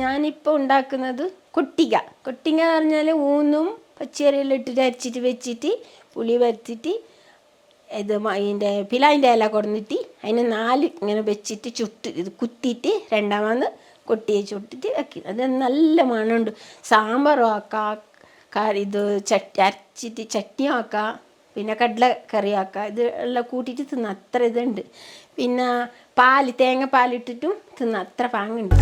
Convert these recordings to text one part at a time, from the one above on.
ഞാനിപ്പോൾ ഉണ്ടാക്കുന്നത് കൊട്ടിക. കൊട്ടിക എന്ന് പറഞ്ഞാൽ ഊന്നും പച്ചക്കറിയെല്ലാം ഇട്ടിട്ട് അരച്ചിട്ട് വെച്ചിട്ട് പുളി വരുത്തിയിട്ട് ഇത് അതിന്റെ പിലാവിന്റെ ഇല കൊടുന്നിട്ട് അതിന് നാല് ഇങ്ങനെ വെച്ചിട്ട് ചുട്ട് ഇത് കുത്തിയിട്ട് രണ്ടാമത് കൊട്ടിയെ ചുട്ടിട്ട് വെക്കും. അത് നല്ല മണമുണ്ട്. സാമ്പാറും ആക്കാം ഇത് ചട്ടി അരച്ചിട്ട് ചട്ടിയും ആക്കാം പിന്നെ കടല കറി ആക്കാം. ഇത് എല്ലാം കൂട്ടിയിട്ട് തിന്ന അത്ര ഇതുണ്ട്. പിന്നെ പാൽ തേങ്ങ പാലിട്ടിട്ടും തിന്ന അത്ര പാങ്ങുണ്ട്.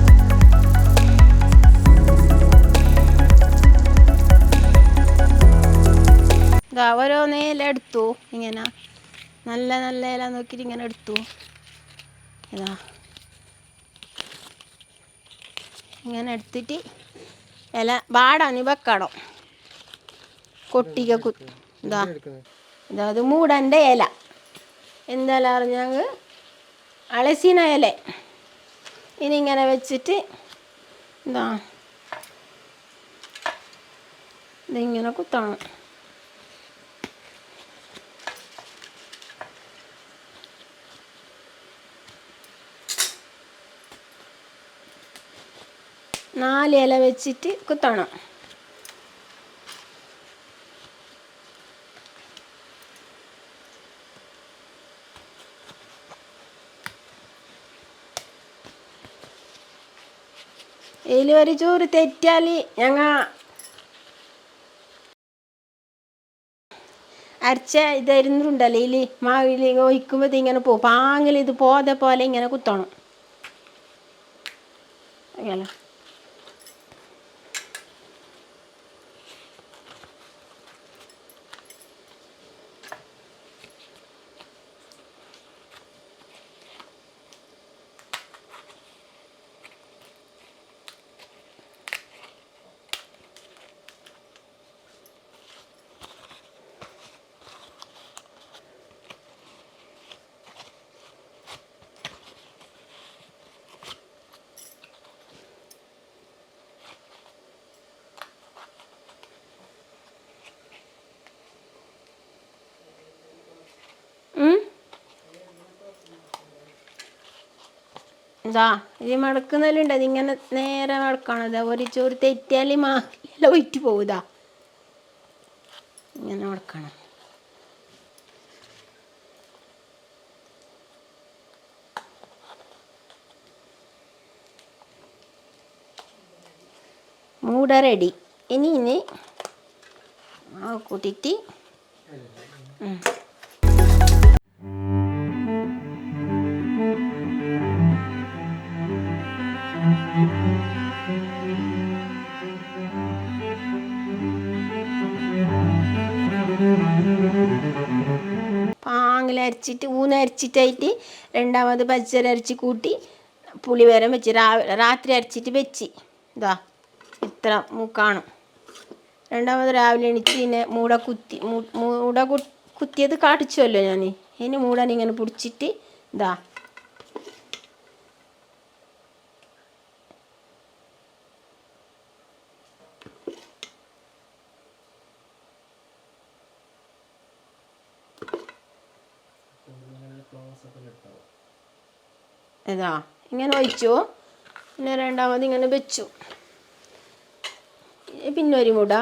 ഇതാ ഓരോന്നേ ഇല എടുത്തു. ഇങ്ങനെ. നല്ല നല്ല ഇല നോക്കിയിട്ട് ഇങ്ങനെ എടുത്തു. ഇതാ. ഇങ്ങനെ എടുത്തിട്ട് ഇല വാടാനി വെക്കണം. കൊട്ടിക്ക കു ഇതാ. ഇതാ അത് മൂടന്റെ ഇല. എന്തെല്ലാം അറിഞ്ഞാൽ അളസിന ഇല. ഇനിങ്ങനെ വെച്ചിട്ട് ഇതാ. ഇതിങ്ങനെ കുത്തണം. നാല് ഇല വെച്ചിട്ട് കുത്തണം. ഇതിൽ ഒരു ചോറ് തെറ്റാൽ ഞങ്ങൾ അരച്ച ഇതരുന്നുണ്ടല്ലോ ഇതിൽ മാവിൽ ഒഴിക്കുമ്പോൾ ഇങ്ങനെ പോകും. പാങ്ങിൽ ഇത് പോതെ പോലെ ഇങ്ങനെ കുത്തണം. അങ്ങനെ ഇതാ ഇത് മടക്കുന്നതിലുണ്ട്. അതിങ്ങനെ നേരെ മടക്കണം. ഇതാ ഒരു ചോറ് തെറ്റിയാൽ മാല വിറ്റ് പോകുതാ ഇങ്ങനെ മടക്കണം. മൂട റെഡി. ഇനി ഇനി കൂട്ടിയിട്ട് ഊന്ന് അരച്ചിട്ടായിട്ട് രണ്ടാമത് പച്ചരച്ച് കൂട്ടി പുളി വരം വെച്ച് രാത്രി അരച്ചിട്ട് വെച്ച്. ഇതാ ഇത്ര മൂക്കാണ്. കാണും രണ്ടാമത് രാവിലെ എണീച്ച് പിന്നെ മൂട കുത്തി മൂട കുത്തിയത് കാട്ടിച്ചുവല്ലോ ഞാൻ ഇനി മൂടാൻ ഇങ്ങനെ പിടിച്ചിട്ട് ഇതാ ഇതാ ഇങ്ങനെ ഒഴിച്ചു. പിന്നെ രണ്ടാമത് ഇങ്ങനെ വെച്ചു. പിന്നെ ഒരു മുട.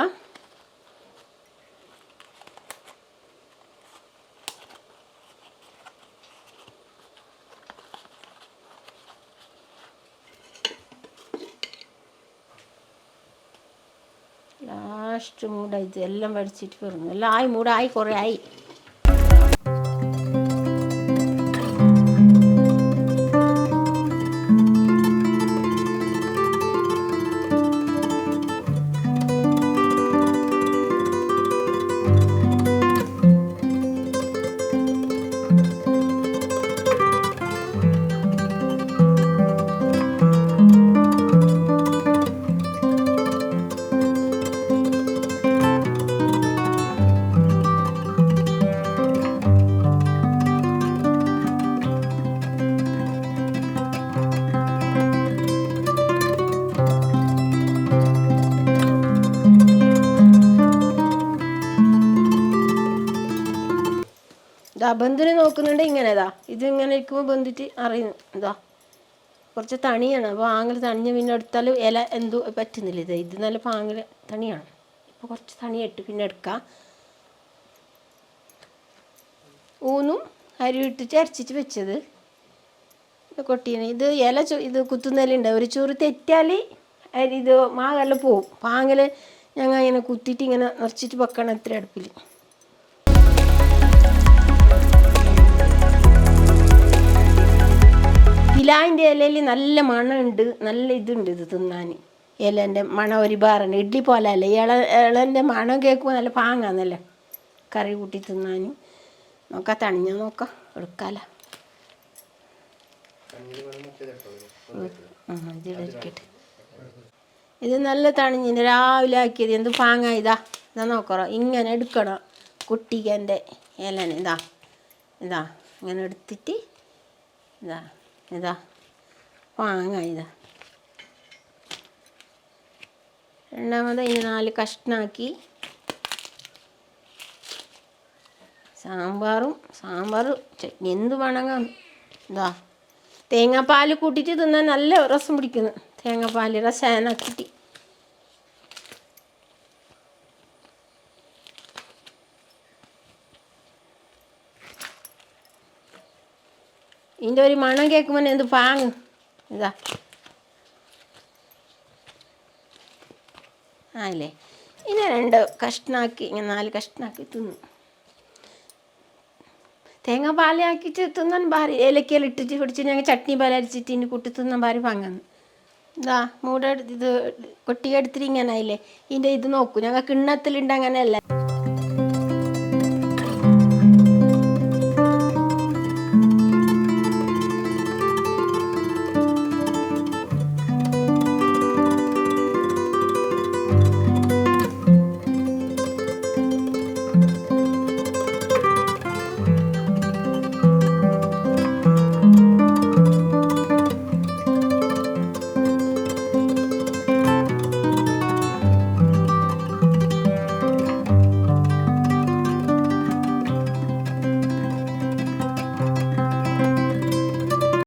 ലാസ്റ്റ് മൂടായി എല്ലാം വടിച്ചിട്ട് വരുന്നു എല്ലാം ആയി മൂടായി കുറേ ആയി. ഇതാ ബന്ധുവിനെ നോക്കുന്നുണ്ട് ഇങ്ങനെ ഇതാ. ഇത് ഇങ്ങനെ ഇരിക്കുമ്പോൾ ബന്ധിട്ട് അറിയുന്നു. ഇതാ. കുറച്ച് തണിയാണ്. അപ്പോൾ ആങ്ങൽ തണിഞ്ഞ് പിന്നെ എടുത്താൽ ഇല എന്തോ പറ്റുന്നില്ല. ഇത് ഇത് നല്ല പാങ്ങൽ തണിയാണ്. ഇപ്പോൾ കുറച്ച് തണിയിട്ട് പിന്നെ എടുക്കാം. ഊന്നും അരി ഇട്ടിട്ട് അരച്ചിട്ട് വെച്ചത്. കൊട്ടീന് ഇത് ഇല ഇത് കുത്തുന്നതിലുണ്ട്. ഒരു ചോറ് തെറ്റാൽ അരി ഇത് മാകെല്ലാം പോവും. പാങ്ങൽ ഞങ്ങൾ ഇങ്ങനെ കുത്തിയിട്ട് ഇങ്ങനെ നിറച്ചിട്ട് വെക്കണം ഇത്ര അടുപ്പിൽ പിലാവിന്റെ ഇലയിൽ നല്ല മണമുണ്ട് നല്ല ഇതുണ്ട് ഇത് തിന്നാൻ. ഇലേന്റെ മണം ഒരുപാറുണ്ട് ഇഡ്ഡലി പോലെ അല്ല. ഇള ഇളന്റെ മണം കേൾക്കുമ്പോൾ നല്ല പാങ്ങാന്നല്ലേ? കറി കൂട്ടി തിന്നാൻ. നോക്കാം തണിഞ്ഞ നോക്കാം. എടുക്കാല. ഇത് നല്ല തണിഞ്ഞിന് രാവിലെ ആക്കിയത് എന്ത് പാങ്ങ ഇതാ? ഇതാ നോക്കറോ. ഇങ്ങനെ എടുക്കണം. കുട്ടിക്കന്റെ ഇലനെ. ഇതാ. ഇതാ. ഇങ്ങനെ എടുത്തിട്ട് ഇതാ. ഇതാ പാങ്ങ ഇതാ. രണ്ടാമത് ഇനി നാല് കഷ്ണാക്കി. സാമ്പാറും സാമ്പാർ ചട്നി എന്ത് വേണമെങ്കിൽ ഇതാ തേങ്ങാപ്പാൽ കൂട്ടിയിട്ട് തിന്നാൻ നല്ല രസം പിടിക്കുന്നു. തേങ്ങാപ്പാൽ രസാനാക്കിയിട്ട് ഇതിന്റെ ഒരു മണം കേൾക്കുമ്പോൾ എന്ത് പാങ് ഇതാ. ആയില്ലേ? ഇനി രണ്ട് കഷ്ണാക്കി ഇങ്ങനെ നാല് കഷ്ണാക്കി തിന്നു. തേങ്ങ പാലയാക്കിയിട്ട് തിന്നാൻ ഭാരി ഏലക്കയെല്ലാം ഇട്ടിട്ട് പിടിച്ച് ഞങ്ങൾ ചട്നി പാല അരിച്ചിട്ട് ഇനി കുട്ടി തിന്നാൻ ഭാരി പാങ്ങാന്ന്. ഇതാ മൂടെ ഇത് കൊട്ടിയെടുത്തിട്ട് ഇങ്ങനെ ആയില്ലേ? ഇതിന്റെ ഇത് നോക്കൂ. ഞങ്ങൾ കിണ്ണത്തിലുണ്ട് അങ്ങനെയല്ല.